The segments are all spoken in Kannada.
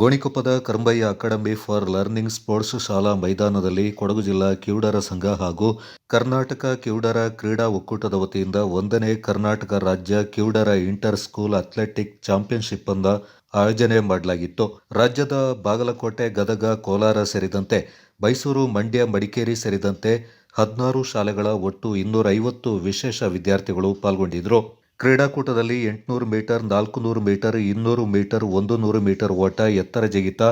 ಗೋಣಿಕೊಪ್ಪದ Karambaiah academy for learning sports ಶಾಲಾ ಮೈದಾನದಲ್ಲಿ ಕೊಡಗು ಜಿಲ್ಲಾ ಕಿವುಡರ ಸಂಘ ಹಾಗೂ ಕರ್ನಾಟಕ ಕಿವುಡರ ಕ್ರೀಡಾ ಒಕ್ಕೂಟದ ವತಿಯಿಂದ ಒಂದನೇ ಕರ್ನಾಟಕ ರಾಜ್ಯ ಕಿವುಡರ ಇಂಟರ್ ಸ್ಕೂಲ್ ಅಥ್ಲೆಟಿಕ್ ಚಾಂಪಿಯನ್ಶಿಪ್ ಅನ್ನ ಆಯೋಜನೆ ಮಾಡಲಾಗಿತ್ತು. ರಾಜ್ಯದ ಬಾಗಲಕೋಟೆ, ಗದಗ, ಕೋಲಾರ ಸೇರಿದಂತೆ ಮೈಸೂರು, ಮಂಡ್ಯ, ಮಡಿಕೇರಿ ಸೇರಿದಂತೆ ಹದಿನಾರು ಶಾಲೆಗಳ ಒಟ್ಟು ಇನ್ನೂರೈವತ್ತು ವಿಶೇಷ ವಿದ್ಯಾರ್ಥಿಗಳು ಪಾಲ್ಗೊಂಡಿದ್ದರು ಕ್ರೀಡಾಕೂಟದಲ್ಲಿ ಎಂಟುನೂರು ಮೀಟರ್, ನಾಲ್ಕುನೂರು ಮೀಟರ್, ಇನ್ನೂರು ಮೀಟರ್ ಒಂದು ನೂರು ಮೀಟರ್ ಓಟ, ಎತ್ತರ ಜಿಗಿತ,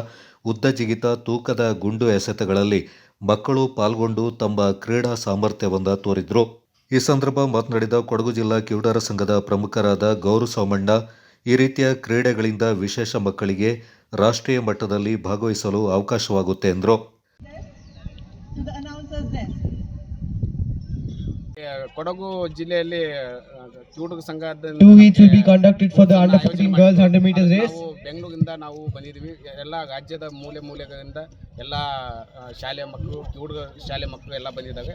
ಉದ್ದ ಜಿಗಿತ, ತೂಕದ ಗುಂಡು ಎಸೆತಗಳಲ್ಲಿ ಮಕ್ಕಳು ಪಾಲ್ಗೊಂಡು ತಮ್ಮ ಕ್ರೀಡಾ ಸಾಮರ್ಥ್ಯವನ್ನು ತೋರಿದ್ರು. ಈ ಸಂದರ್ಭ ಮಾತನಾಡಿದ ಕೊಡಗು ಜಿಲ್ಲಾ ಕಿವುಡರ ಸಂಘದ ಪ್ರಮುಖರಾದ ಗೌರು ಸೋಮಣ್ಣ, ಈ ರೀತಿಯ ಕ್ರೀಡೆಗಳಿಂದ ವಿಶೇಷ ಮಕ್ಕಳಿಗೆ ರಾಷ್ಟ್ರೀಯ ಮಟ್ಟದಲ್ಲಿ ಭಾಗವಹಿಸಲು ಅವಕಾಶವಾಗುತ್ತೆ ಎಂದರು. 100 ಜಿಲ್ಲೆಯಲ್ಲಿ race. ರೇಸ್ ಬೆಂಗಳೂರಿಂದ ನಾವು ಬಂದಿದ್ದೀವಿ. ಎಲ್ಲ ರಾಜ್ಯದ ಮೂಲೆ ಮೂಲೆಗಳಿಂದ ಎಲ್ಲ ಶಾಲೆ ಶಾಲೆಯ ಮಕ್ಕಳು ಕ್ಯೂಟಕ ಶಾಲೆ ಮಕ್ಕಳು ಎಲ್ಲ ಬಂದಿದ್ದಾವೆ.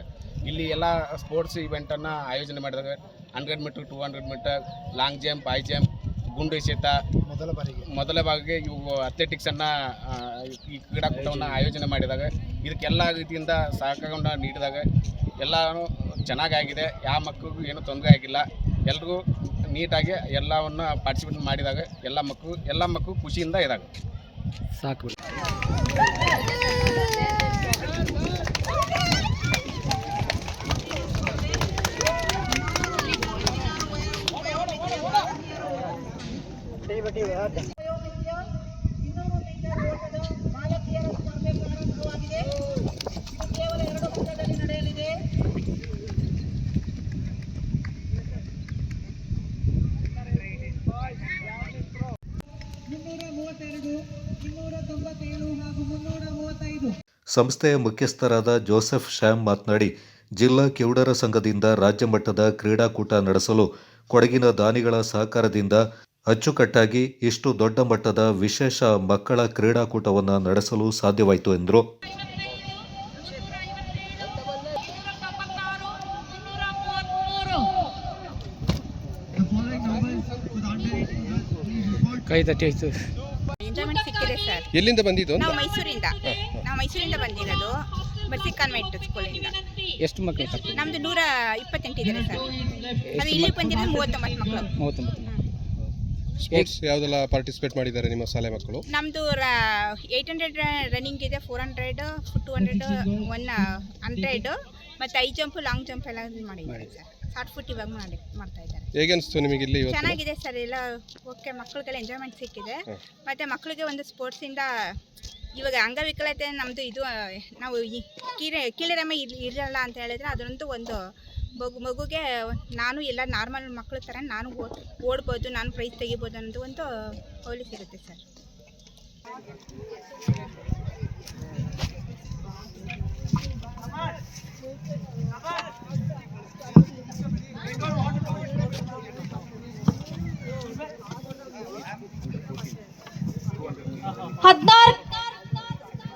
ಇಲ್ಲಿ ಎಲ್ಲ ಸ್ಪೋರ್ಟ್ಸ್ ಇವೆಂಟನ್ನು ಆಯೋಜನೆ ಮಾಡಿದಾಗ hundred meter two hundred meter long jump high jump ಗುಂಡು ಎಸೆತ ಮೊದಲ ಬಾರಿಗೆ. ಮೊದಲ ಬಾರಿಗೆ ಇವು ಅಥ್ಲೆಟಿಕ್ಸನ್ನು ಈ ಕ್ರೀಡಾಕೂಟವನ್ನು ಆಯೋಜನೆ ಮಾಡಿದಾಗ ಇದಕ್ಕೆಲ್ಲ ರೀತಿಯಿಂದ ಸಹಕಾರವನ್ನು ನೀಡಿದಾಗ ಎಲ್ಲನೂ ಚೆನ್ನಾಗಾಗಿದೆ, ಯಾವ ಮಕ್ಕಳಿಗೂ ಏನೂ ತೊಂದರೆ ಆಗಿಲ್ಲ. ಎಲ್ರಿಗೂ ನೀಟಾಗಿ ಎಲ್ಲವನ್ನು ಪಾರ್ಟಿಸಿಪೇಟ್ ಮಾಡಿದಾಗ ಎಲ್ಲ ಮಕ್ಕಳು ಎಲ್ಲ ಮಕ್ಕಳು ಖುಷಿಯಿಂದ ಇದಾಗ ಸಾಕು. ಸಂಸ್ಥೆಯ ಮುಖ್ಯಸ್ಥರಾದ ಜೋಸೆಫ್ ಶ್ಯಾಮ್ ಮಾತನಾಡಿ ಜಿಲ್ಲಾ ಕಿವುಡರ ಸಂಘದಿಂದ ರಾಜ್ಯ ಮಟ್ಟದ ಕ್ರೀಡಾಕೂಟ ನಡೆಸಲು ಕೊಡಗಿನ ದಾನಿಗಳ ಸಹಕಾರದಿಂದ ಅಚ್ಚುಕಟ್ಟಾಗಿ ಇಷ್ಟು ದೊಡ್ಡ ಮಟ್ಟದ ವಿಶೇಷ ಮಕ್ಕಳ ಕ್ರೀಡಾಕೂಟವನ್ನು ನಡೆಸಲು ಸಾಧ್ಯವಾಯಿತು ಎಂದರು. ಕೈ ತಟ್ಟಿ ಆಯ್ತು. ಎಂಜಾಯ್ಮೆಂಟ್ ಸಿಕ್ಕಿದೆ ಸರ್ ಎಲ್ಲಿಂದ ಬಂದಿದ್ದು ನಾವು ಮೈಸೂರಿಂದ. ನಾವು ಮೈಸೂರಿಂದ ಬಂದಿರೋದು ಬರ್ಸಿ ಕಾನ್ವೆಂಟ್ ಸ್ಕೂಲಿಂದ. ಎಷ್ಟು ಮಕ್ಕಳು ಸರ್? ನಮ್ದು ನೂರ ಇಪ್ಪತ್ತೆಂಟು ಇದ್ದಾರೆ ಸರ್ ಅದು ಇಲ್ಲಿ ಬಂದಿರೋದು ಮೂವತ್ತೊಂಬತ್ತು ಮಕ್ಕಳು ಮೂವತ್ತೊಂಬತ್ತು ಸ್ಪೋರ್ಟ್ಸ್ ಯಾವುದೆಲ್ಲ ಪಾರ್ಟಿಸಿಪೇಟ್ ಮಾಡಿದ್ದಾರೆ ನಿಮ್ಮ ಶಾಲೆ ಮಕ್ಕಳು? ನಮ್ಮದು ಏಯ್ಟ್ ಹಂಡ್ರೆಡ್ ರನ್ನಿಂಗ್ ಇದೆ four hundred two hundred one hundred ಮತ್ತು ಐ ಜಂಪ್ ಲಾಂಗ್ ಜಂಪ್ ಎಲ್ಲ ಮಾಡಿದ್ದಾರೆ ಸರ್ ಶಾರ್ಟ್ ಫುಟ್ ಇವಾಗ ಮಾಡಿ ಮಾಡ್ತಾ ಇದ್ದಾರೆ. ನಿಮಗೆ ಇಲ್ಲಿ ಇವತ್ತು? ಚೆನ್ನಾಗಿದೆ ಸರ್ ಎಲ್ಲ ಓಕೆ ಮಕ್ಕಳಿಗೆಲ್ಲ ಎಂಜಾಯ್ಮೆಂಟ್ ಸಿಕ್ಕಿದೆ. ಮತ್ತು ಮಕ್ಕಳಿಗೆ ಒಂದು ಸ್ಪೋರ್ಟ್ಸಿಂದ ಇವಾಗ ಅಂಗವಿಕಲತೆ ನಮ್ಮದು ಇದು ನಾವು ಈ ಕೀರೆ ಕೀಳರಿಮೆ ಇರಲ್ಲ ಅಂತ ಹೇಳಿದ್ರೆ ಅದರಂತೂ ಒಂದು ಮಗು ಮಗುಗೆ ನಾನು ಎಲ್ಲ ನಾರ್ಮಲ್ ಮಕ್ಕಳ ಥರ ನಾನು ಓಡ್ ಓಡ್ಬೋದು ನಾನು ಪ್ರೈಸ್ ತೆಗಿಬೋದು ಅನ್ನೋದು ಒಂದು ಹೋಲಿ ಇರುತ್ತೆ ಸರ್. ಹದ್ನಾರು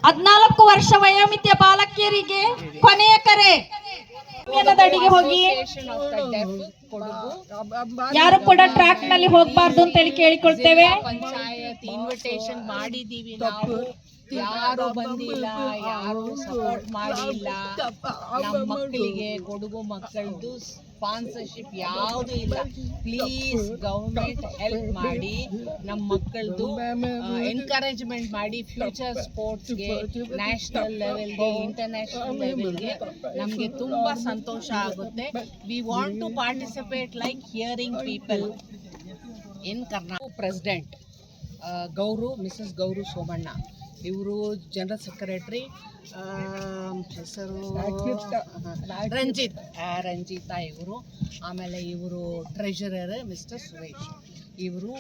ಹದ್ನಾಲ್ಕು ವರ್ಷ ವಯೋಮಿತಿಯ ಬಾಲಕಿಯರಿಗೆ ಕೊನೆಯ ಕರೆ. ಅಡಿಗೆ ಹೋಗಿ. ಯಾರು ಕೂಡ ಟ್ರ್ಯಾಕ್ನಲ್ಲಿ ಹೋಗ್ಬಾರ್ದು ಅಂತ ಹೇಳಿ ಕೇಳಿಕೊಳ್ತೇವೆ. ಪಂಚಾಯತ್ ಇನ್ವಿಟೇಷನ್ ಮಾಡಿದೀವಿ ಯಾರು ಬಂದಿಲ್ಲ ಯಾರು ಸಪೋರ್ಟ್ ಮಾಡಿಲ್ಲ. ನಮ್ಮ ಮಕ್ಕಳಿಗೆ ಕೊಡಗು ಮಕ್ಕಳದು ಸ್ಪಾನ್ಸರ್ಶಿಪ್ ಯಾವುದು ಇಲ್ಲ. ಪ್ಲೀಸ್ ಗೌರ್ಮೆಂಟ್ ಹೆಲ್ಪ್ ಮಾಡಿ. ನಮ್ಮ ಮಕ್ಕಳದು ಎನ್ಕರೇಜ್ಮೆಂಟ್ ಮಾಡಿ ಫ್ಯೂಚರ್ ಸ್ಪೋರ್ಟ್ಸ್ಗೆ ನ್ಯಾಷನಲ್ ಲೆವೆಲ್ಗೆ ಇಂಟರ್ನ್ಯಾಷನಲ್ ಲೆವೆಲ್ಗೆ ನಮಗೆ ತುಂಬ ಸಂತೋಷ ಆಗುತ್ತೆ. We want to participate like hearing people in Karnataka president Gowru Mrs Gowru Somanna ಇವರು ಜನರಲ್ ಸೆಕ್ರೆಟ್ರಿ ಹೆಸರು ರಂಜಿತ್. ರಂಜಿತಾ ಇವರು. ಆಮೇಲೆ ಇವರು ಟ್ರೆಷರರ್ ಮಿಸ್ಟರ್ ಸುರೇಶ್ ಇವರು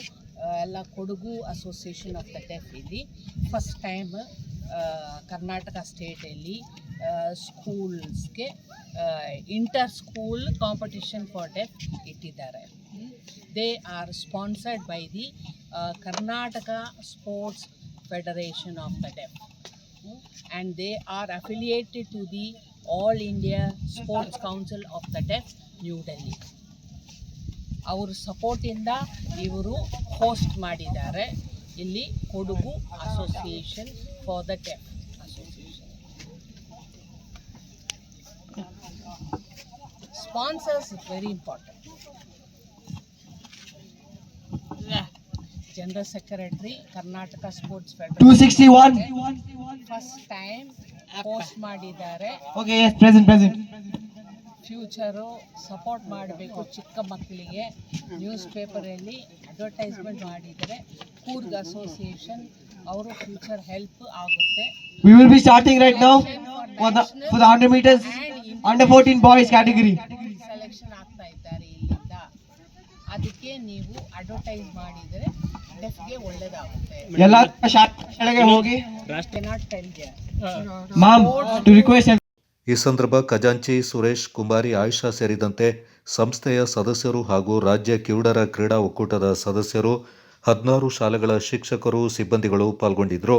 ಎಲ್ಲ Kodagu association of the deaf ಇಲ್ಲಿ. ಫಸ್ಟ್ ಟೈಮ್ ಕರ್ನಾಟಕ ಸ್ಟೇಟಲ್ಲಿ ಸ್ಕೂಲ್ಸ್ಗೆ inter school competition for deaf ಇಟ್ಟಿದ್ದಾರೆ. They are sponsored by the Karnataka sports federation of the deaf and they are affiliated to the All India Sports Council of the Deaf, New Delhi. ಅವ್ರ ಸಪೋರ್ಟಿಂದ ಇವರು ಹೋಸ್ಟ್ ಮಾಡಿದ್ದಾರೆ. ಇಲ್ಲಿ Kodagu association for the deaf association sponsors very important general secretary Karnataka sports federation 261. First time post ಮಾಡಿದ್ದಾರೆ. Okay yes present present future support ಮಾಡಬೇಕು ಚಿಕ್ಕ ಮಕ್ಕಳಿಗೆ. ನ್ಯೂಸ್ ಪೇಪರಲ್ಲಿ ಅಡ್ವರ್ಟೈಸ್ಮೆಂಟ್ ಮಾಡಿದರೆ ಕೂರ್ಗ್ ಅಸೋಸಿಯೇಷನ್ ಅವರು ಫ್ಯೂಚರ್ ಹೆಲ್ಪ್ ಆಗುತ್ತೆ. We will be starting right now for the for the 100 meters under 14 boys category. Selection ಆಗ್ತಾ ಇದ್ದಾರೆ ಇಲ್ಲಿಂದ. ಅದಕ್ಕೆ ನೀವು ಅಡ್ವರ್ಟೈಸ್ ಮಾಡಿದರೆ ಡೆಫ್ಗೆ ಒಳ್ಳೇದಾಗುತ್ತೆ. ಎಲ್ಲ ಶಾಲೆಗೆ ಹೋಗಿ. ಈ ಸಂದರ್ಭ ಖಜಾಂಚಿ ಸುರೇಶ್ ಕುಮಾರಿ ಆಯಿಷಾ ಸೇರಿದಂತೆ ಸಂಸ್ಥೆಯ ಸದಸ್ಯರು ಹಾಗೂ ರಾಜ್ಯ ಕಿವುಡರ ಕ್ರೀಡಾ ಒಕ್ಕೂಟದ ಸದಸ್ಯರು ಹದಿನಾರು ಶಾಲೆಗಳ ಶಿಕ್ಷಕರು ಸಿಬ್ಬಂದಿಗಳು ಪಾಲ್ಗೊಂಡಿದ್ದರು.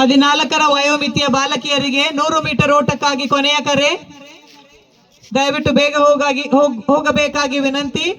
ಹದಿನಾಲ್ಕರ ವಯೋಮಿತಿಯ ಬಾಲಕಿಯರಿಗೆ ನೂರು ಮೀಟರ್ ಓಟಕ್ಕಾಗಿ ಕೊನೆಯ ಕರೆ. ದಯವಿಟ್ಟು ಬೇಗ ಹೋಗಾಗಿ ಹೋಗ್- ಹೋಗಬೇಕಾಗಿ ವಿನಂತಿ.